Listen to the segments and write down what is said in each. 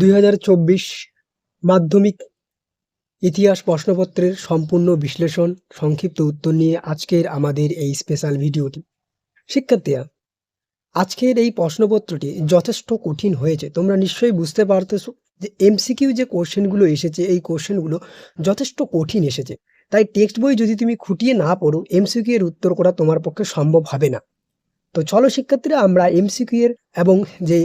দুই হাজার চব্বিশ মাধ্যমিক ইতিহাস প্রশ্নপত্রের সম্পূর্ণ বিশ্লেষণ, সংক্ষিপ্ত উত্তর নিয়ে আজকের আমাদের এই স্পেশাল ভিডিওটি। শিক্ষার্থীরা, আজকের এই প্রশ্নপত্রটি যথেষ্ট কঠিন হয়েছে। তোমরা নিশ্চয়ই বুঝতে পারতেছো যে এমসিকিউ যে কোশ্চেনগুলো এসেছে, এই কোশ্চেনগুলো যথেষ্ট কঠিন এসেছে। তাই টেক্সট বই যদি তুমি খুঁটিয়ে না পড়ো এমসিকিউ এর উত্তর করা তোমার পক্ষে সম্ভব হবে না। তো চলো শিক্ষার্থীরা, আমরা এমসিকিউ এর এবং যে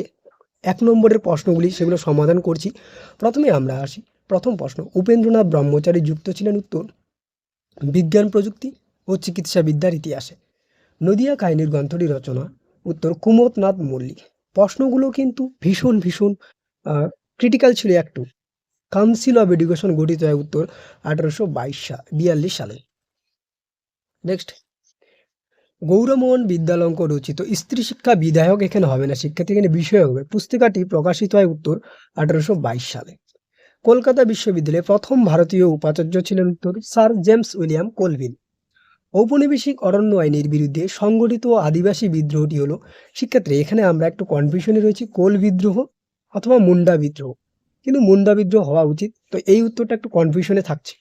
এক নম্বরের প্রশ্নগুলি সেগুলো সমাধান করছি। প্রথমে আমরা আসি। প্রথম প্রশ্ন, উপেন্দ্রনাথ ব্রহ্মচারী যুক্ত ছিলেন উত্তর। বিজ্ঞান প্রযুক্তি ও চিকিৎসাবিদ্যার ইতিহাসে। নদিয়া কাহিনীর গ্রন্থটি রচনা, উত্তর কুমোদনাথ মল্লিক। প্রশ্নগুলো কিন্তু ভীষণ ভীষণ ক্রিটিক্যাল ছিল একটু। কাউন্সিল অফ এডুকেশন গঠিত হয় উত্তর আঠারোশো বাইশ সাল বিয়াল্লিশ সালে। নেক্সট গৌরমোহন বিদ্যালঙ্ক রচিত স্ত্রী শিক্ষা বিধায়ক এখানে হবে না। শিক্ষার্থী এখানে বিষয় হবে। পুস্তিকাটি প্রকাশিত হয় উত্তর আঠারোশো বাইশ সালে। কলকাতা বিশ্ববিদ্যালয়ে প্রথম ভারতীয় উপাচার্য ছিলেন উত্তর স্যার জেমস উইলিয়াম কোলভিন। ঔপনিবেশিক অরণ্য আইনের বিরুদ্ধে সংগঠিত আদিবাসী বিদ্রোহটি হলো, শিক্ষার্থী, এখানে আমরা একটু কনফিউশনে রয়েছি, কোল বিদ্রোহ অথবা মুন্ডা বিদ্রোহ। কিন্তু মুন্ডা বিদ্রোহ হওয়া উচিত, তো এই উত্তরটা একটু কনফিউশনে থাকছে।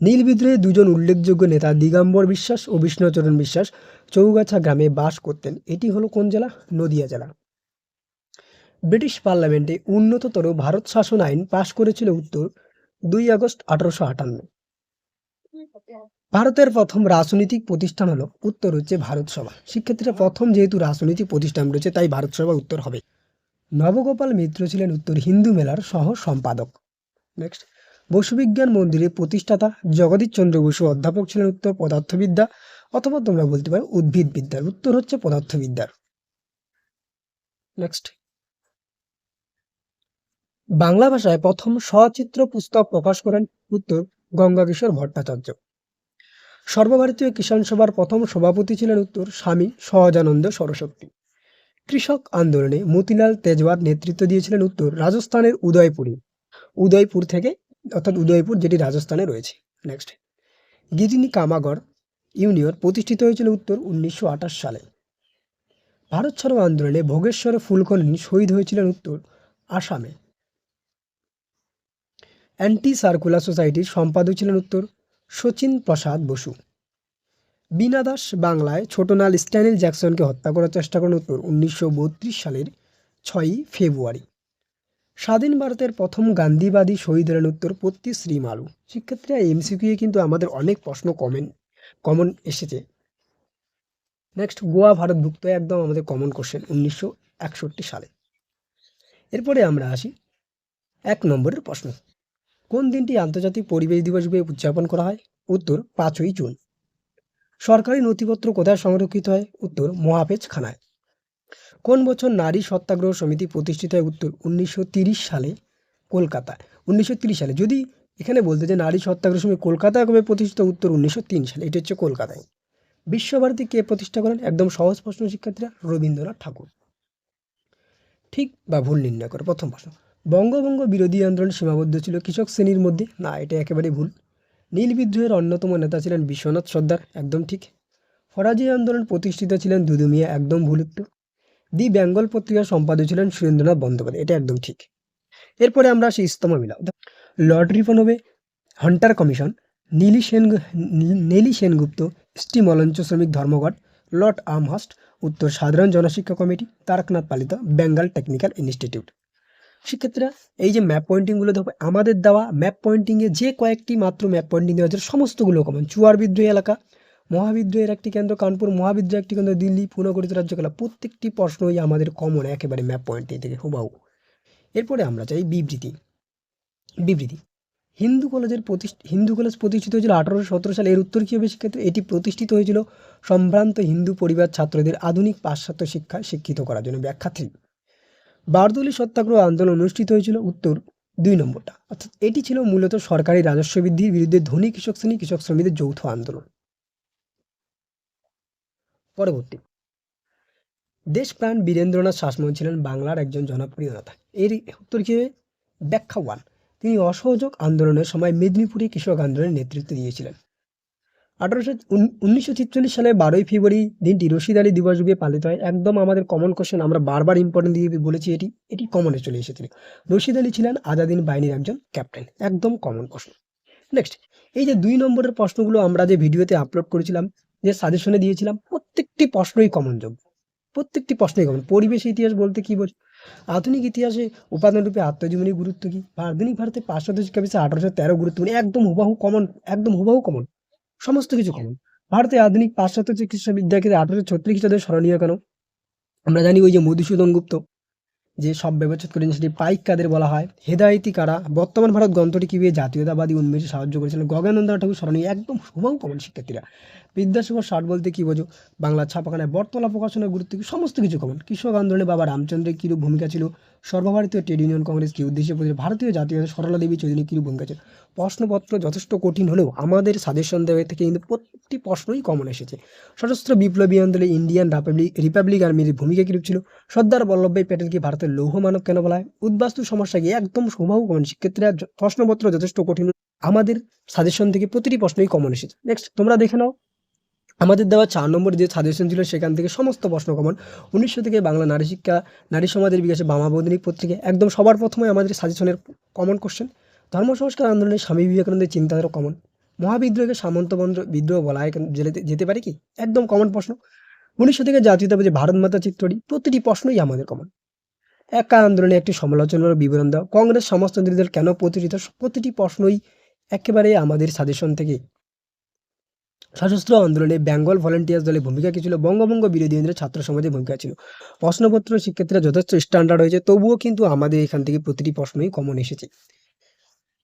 নীল বিদ্রোহে দুজন উল্লেখযোগ্য নেতা দিগম্বর বিশ্বাস ও বিষ্ণুচরণ বিশ্বাস চৌগাছা গ্রামে বাস করতেন। এটি হলো কোন জেলা? নদিয়া জেলা। ব্রিটিশ পার্লামেন্টে উন্নততর ভারত শাসন আইন পাশ করেছিল উত্তর দুই আগস্ট আঠারোশো আটান্ন। ভারতের প্রথম রাজনৈতিক প্রতিষ্ঠান হলো উত্তর হচ্ছে ভারত সভা। শিক্ষার্থীরা প্রথম যেহেতু রাজনৈতিক প্রতিষ্ঠান রয়েছে, তাই ভারত সভা উত্তর হবে। নবগোপাল মিত্র ছিলেন উত্তর হিন্দু মেলার সহ সম্পাদক নেক্সট বসুবিজ্ঞান মন্দিরের প্রতিষ্ঠাতা জগদীশ চন্দ্র বসু অধ্যাপক ছিলেন উত্তর পদার্থবিদ্যা, অথবা তোমরা বলতে পারো উদ্ভিদ বিদ্যার। উত্তর হচ্ছে পদার্থবিদ্যার। নেক্সট বাংলা ভাষায় প্রথম সচিত্র পুস্তক প্রকাশ করেন উত্তর গঙ্গাকিশোর ভট্টাচার্য। সর্বভারতীয় কিষাণ সভার প্রথম সভাপতি ছিলেন উত্তর স্বামী সহজানন্দ সরস্বতী। কৃষক আন্দোলনে মতিলাল তেজওয়ার নেতৃত্ব দিয়েছিলেন উত্তর রাজস্থানের উদয়পুরে। উদয়পুর থেকে অর্থাৎ উদয়পুর, যেটি রাজস্থানে রয়েছে। নেক্সট গিরিনি কামাগড় ইউনিয়ন প্রতিষ্ঠিত হয়েছিল উত্তর উনিশশো আঠাশ সালে। ভারত ছাড়ো আন্দোলনে ভোগেশ্বর ফুলকর্ণী শহীদ হয়েছিলেন উত্তর আসামে। অ্যান্টি সার্কুলার সোসাইটির সম্পাদক ছিলেন উত্তর শচীন প্রসাদ বসু। বীণা দাস বাংলায় ছোটনাল স্ট্যানিল জ্যাকসনকে হত্যা করার চেষ্টা করেন উত্তর উনিশশো বত্রিশ সালের ছয়ই ফেব্রুয়ারি। স্বাধীন ভারতের প্রথম গান্ধীবাদী শহীদ হলেন উত্তর পত্তি শ্রীমালু শিক্ষার্থীরা এমসিকিউ কিন্তু আমাদের অনেক প্রশ্ন কমেন কমন এসেছে। নেক্সট গোয়া ভারতভুক্ত একদম আমাদের কমন কোশ্চেন উনিশশো একষট্টি সালে। এরপরে আমরা আসি এক নম্বরের প্রশ্ন। কোন দিনটি আন্তর্জাতিক পরিবেশ দিবস হিসেবে উদযাপন করা হয়? উত্তর, পাঁচই জুন। সরকারি নথিপত্র কোথায় সংরক্ষিত হয়? উত্তর মহাপেজ খানায় কোন বছর নারী সত্যাগ্রহ সমিতি প্রতিষ্ঠিত হয় উত্তর? উনিশশো সালে কলকাতায়। উনিশশো সালে। যদি এখানে বলতে যে নারী সত্যাগ্রহ সমিতি কলকাতায় কবে প্রতিষ্ঠিত, উত্তর উনিশশো সালে। এটি হচ্ছে কলকাতায়। বিশ্বভারতী কে প্রতিষ্ঠা করেন? একদম সহজ প্রশ্ন শিক্ষার্থীরা, রবীন্দ্রনাথ ঠাকুর। ঠিক বা ভুল নির্ণয় করে। প্রথম প্রশ্ন। বঙ্গভঙ্গ বিরোধী আন্দোলন সীমাবদ্ধ ছিল কৃষক শ্রেণির মধ্যে? না, এটা একেবারে ভুল। নীল বিদ্রোহের অন্যতম নেতা ছিলেন বিশ্বনাথ সর্দার। একদম ঠিক। ফরাজি আন্দোলন প্রতিষ্ঠিত ছিলেন দুদু মিয়া একদম ভুল উত্তর। দি বেঙ্গল পত্রিকার সম্পাদক ছিলেন সুরেন্দ্রনাথ বন্দ্যোপাধ্যায়। এটা একদম ঠিক। এরপরে আমরা আসি ইস্তমা মিলা লর্ড রিফন হবে Hunter commission. Nellie Sen Nellie Sengupta steam launch শ্রমিক ধর্মঘট, লর্ড আমহাস্ট, উত্তর সাধারণ জনশিক্ষা কমিটি, তারকনাথ পালিত বেঙ্গল টেকনিক্যাল ইনস্টিটিউট। শিক্ষার্থীরা এই যে ম্যাপ পয়েন্টিংগুলো দেখো, আমাদের দেওয়া ম্যাপ পয়েন্টিংয়ে যে কয়েকটি মাত্র ম্যাপ পয়েন্টিং দেওয়া হচ্ছে সমস্তগুলো কমন চুয়ার বিদ্রোহী এলাকা মহাবিদ্রোহের একটি কেন্দ্র কানপুর মহাবিদ্রোহ একটি কেন্দ্র দিল্লি পুনর্গঠিত রাজ্যকলা প্রত্যেকটি প্রশ্নই আমাদের কমন একেবারে ম্যাপ পয়েন্টিং থেকে হুবাহু। এরপরে আমরা চাই বিবৃতি। বিবৃতি। হিন্দু কলেজের প্রতিষ্ঠ হিন্দু কলেজ প্রতিষ্ঠিত হয়েছিল আঠারোশো সতেরো সালে। এর উত্তর কী হবে শিক্ষার্থী এটি প্রতিষ্ঠিত হয়েছিল সম্ভ্রান্ত হিন্দু পরিবার ছাত্রদের আধুনিক পাশ্চাত্য শিক্ষায় শিক্ষিত করার জন্য ব্যাখ্যা থ্রি বারদলি সত্যাগ্রহ আন্দোলন অনুষ্ঠিত হয়েছিল উত্তর দুই নম্বরটা। অর্থাৎ এটি ছিল মূলত সরকারি রাজস্ব বৃদ্ধির বিরুদ্ধে ধনী কৃষক শ্রেণি, কৃষক শ্রমিকদের যৌথ আন্দোলন। পরবর্তী। দেশপ্রাণ বীরেন্দ্রনাথ শাসমল ছিলেন বাংলার একজন জনপ্রিয় নেতা। এর উত্তর কী ব্যাখ্যা ওয়ান তিনি অসহযোগ আন্দোলনের সময় মেদিনীপুরে কৃষক আন্দোলনের নেতৃত্ব দিয়েছিলেন। আঠারোশো উনিশশো ছিচল্লিশ সালে বারোই ফেব্রুয়ারি দিনটি রশিদ আলী দিবস রূপে পালিত হয়। একদম আমাদের কমন কোশ্চেন আমরা বারবার ইম্পর্টেন্ট দিয়ে বলেছি এটি এটি কমনে চলে এসেছিল রশিদ আলী ছিলেন আজাদিন বাহিনীর একজন ক্যাপ্টেন একদম কমন প্রশ্ন নেক্সট এই যে দুই নম্বরের প্রশ্নগুলো আমরা যে ভিডিওতে আপলোড করেছিলাম যে সাজেশনে দিয়েছিলাম, প্রত্যেকটি প্রশ্নই কমন যোগ্য। প্রত্যেকটি প্রশ্নই কমন পরিবেশ ইতিহাস বলতে কি বোঝ? আধুনিক ইতিহাসে উপাদান রূপে আত্মজীবনী গুরুত্ব কি? আধুনিক ভারতে পাশ্চাত্য শিক্ষা বিষয়ে আঠারোশো তেরো গুরুত্বপূর্ণ, একদম হুবাহু কমন একদম হুবাহু কমন সমস্ত কিছু কমন ভারতে আধুনিক পাশ্চাত্য চিকিৎসা বিদ্যাকে আঠারোশো ছত্রিশ খ্রিস্টাব্দে স্মরণীয় কেন? আমরা জানি ওই যে মধুসূদন গুপ্ত, যে সব ব্যবচ্ছেদ করেন সেটি পাইক কাদের বলা হয়? হেদায়তি কারা? বর্তমান ভারত গ্রন্থটি কীভাবে জাতীয়তাবাদী উন্মেষে সাহায্য করেছিলেন গগনানন্দ ঠাকুর স্মরণীয়, একদম হুবাহু কমন শিক্ষার্থীরা। বিদ্যাসাগর ষাট বলতে কি বোঝো? বাংলা ছাপাখানায় বর্তলা প্রকাশনের গুরুত্ব কি? সমস্ত কিছু কমন কৃষক আন্দোলনে বাবা রামচন্দ্রের কিরূপ ভূমিকা ছিল? সর্বভারতীয় ট্রেড ইউনিয়ন কংগ্রেস কি উদ্দেশ্যে প্রতিষ্ঠা? ভারতীয় জাতীয় সরলা দেবী চৌধুরী কিরূপ ভূমিকা ছিল? প্রশ্নপত্র যথেষ্ট কঠিন হলেও আমাদের সাজেশন দেওয়া থেকে কিন্তু প্রত্যেকটি প্রশ্নই কমন এসেছে। সশস্ত্র বিপ্লবী আন্দোলনে ইন্ডিয়ান রিপাবলিক রিপাবলিক আর্মির ভূমিকা কিরূপ ছিল? সর্দার বল্লভভাই প্যাটেলকে ভারতের লৌহ মানব কেন বলা হয়? উদ্বাস্তু সমস্যা কি একদম সুবাহু কমন য- প্রশ্নপত্র যথেষ্ট কঠিন। আমাদের সাজেশন থেকে প্রতিটি প্রশ্নই কমন এসেছে। নেক্সট তোমরা দেখে নাও। আমাদের দেওয়া চার নম্বর যে সাজেশন ছিল সেখান থেকে সমস্ত প্রশ্ন কমন উনিশশো থেকে বাংলা নারী শিক্ষা, নারী সমাজের বিকাশে বামা বৈদিক পত্রিকা একদম সবার প্রথমে আমাদের সাজেশনের কমন কোশ্চেন ধর্ম সংস্কার আন্দোলনে স্বামী বিবেকানন্দের চিন্তাধারা কমন মহাবিদ্রোহকে সামন্তবন্দ্র বিদ্রোহ বলা যেতে পারে কি? একদম কমন প্রশ্ন। উনিশশো থেকে জাতীয়তাবাদী ভারত মাতা চিত্রটি, প্রতিটি প্রশ্নই আমাদের কমন একা আন্দোলনে একটি সমালোচনার বিবরণ দেওয়া কংগ্রেস সমাজতন্ত্রীদের কেন প্রতিষ্ঠিত? প্রতিটি প্রশ্নই একেবারে আমাদের সাজেশন থেকে সশস্ত্র আন্দোলনে বেঙ্গল ভলেন্টিয়ার্স দলের ভূমিকা কি ছিল? বঙ্গভঙ্গ বিরোধী আন্দোলনে ছাত্র সমাজের ভূমিকা ছিল। প্রশ্নপত্র শিক্ষার্থীরা যথেষ্ট স্ট্যান্ডার্ড হয়েছে, তবুও কিন্তু আমাদের এখান থেকে প্রতিটি প্রশ্নই কমন এসেছে।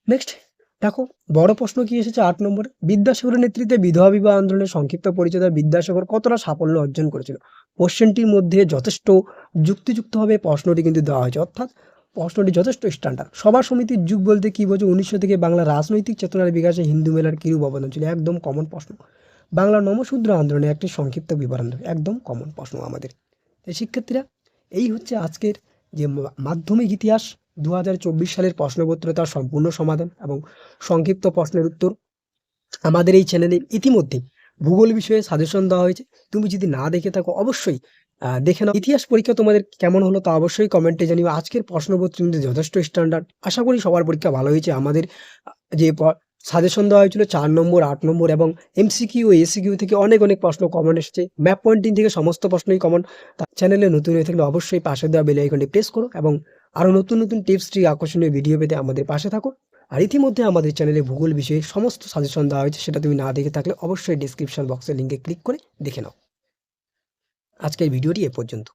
নেক্সট দেখো, বড় প্রশ্ন কি এসেছে আট নম্বর? বিদ্যাসাগরের নেতৃত্বে বিধবা বিবাহ আন্দোলনের সংক্ষিপ্ত পরিচয় বিদ্যাসাগর কতটা সাফল্য অর্জন করেছিল? কোশ্চেনটির মধ্যে যথেষ্ট যুক্তিযুক্তভাবে প্রশ্নটি কিন্তু দেওয়া হয়েছে। অর্থাৎ প্রশ্নটি যথেষ্ট স্ট্যান্ডার্ড সভা সমিতির যুগ বলতে কি বোঝো? উনিশশো থেকে বাংলা রাজনৈতিক চেতনার বিকাশে হিন্দু মেলার কিরূপ অবদান ছিল? একদম কমন প্রশ্ন। বাংলা নমশূদ্র আন্দোলনে একটি সংক্ষিপ্ত বিবরণ একদম কমন প্রশ্ন আমাদের। তাই শিক্ষার্থীরা, এই হচ্ছে আজকের যে মাধ্যমিক ইতিহাস দু হাজার চব্বিশ সালের প্রশ্নপত্র তার সম্পূর্ণ সমাধান এবং সংক্ষিপ্ত প্রশ্নের উত্তর আমাদের এই চ্যানেলে ইতিমধ্যে ভূগোল বিষয়ে সাজেশন দেওয়া হয়েছে। তুমি যদি না দেখে থাকো, অবশ্যই দেখে নাও। ইতিহাস পরীক্ষা তোমাদের কেমন হলো তা অবশ্যই কমেন্টে জানিও। আজকের প্রশ্নপত্র যথেষ্ট স্ট্যান্ডার্ড আশা করি সবার পরীক্ষা ভালো হয়েছে। আমাদের যে সাজেশন দেওয়া হয়েছিল চার নম্বর, আট নম্বর এবং এমসিকিউ ও এসিকিউ থেকে অনেক অনেক প্রশ্ন কমন এসেছে। ম্যাপ পয়েন্টিং থেকে সমস্ত প্রশ্নই কমন চ্যানেলে নতুন হয়ে থাকলে অবশ্যই পাশে দেওয়া বেল আইকনটি প্রেস করো এবং আরও নতুন নতুন টিপস ট্রিক আকর্ষণীয় ভিডিও পেতে আমাদের পাশে থাকো। আর ইতিমধ্যে আমাদের চ্যানেলে ভূগোল বিষয়ে সমস্ত সাজেশন দেওয়া হয়েছে, সেটা তুমি না দেখে থাকলে অবশ্যই ডিসক্রিপশন বক্সের লিঙ্কে ক্লিক করে দেখে নাও। আজকের ভিডিওটি এ পর্যন্ত।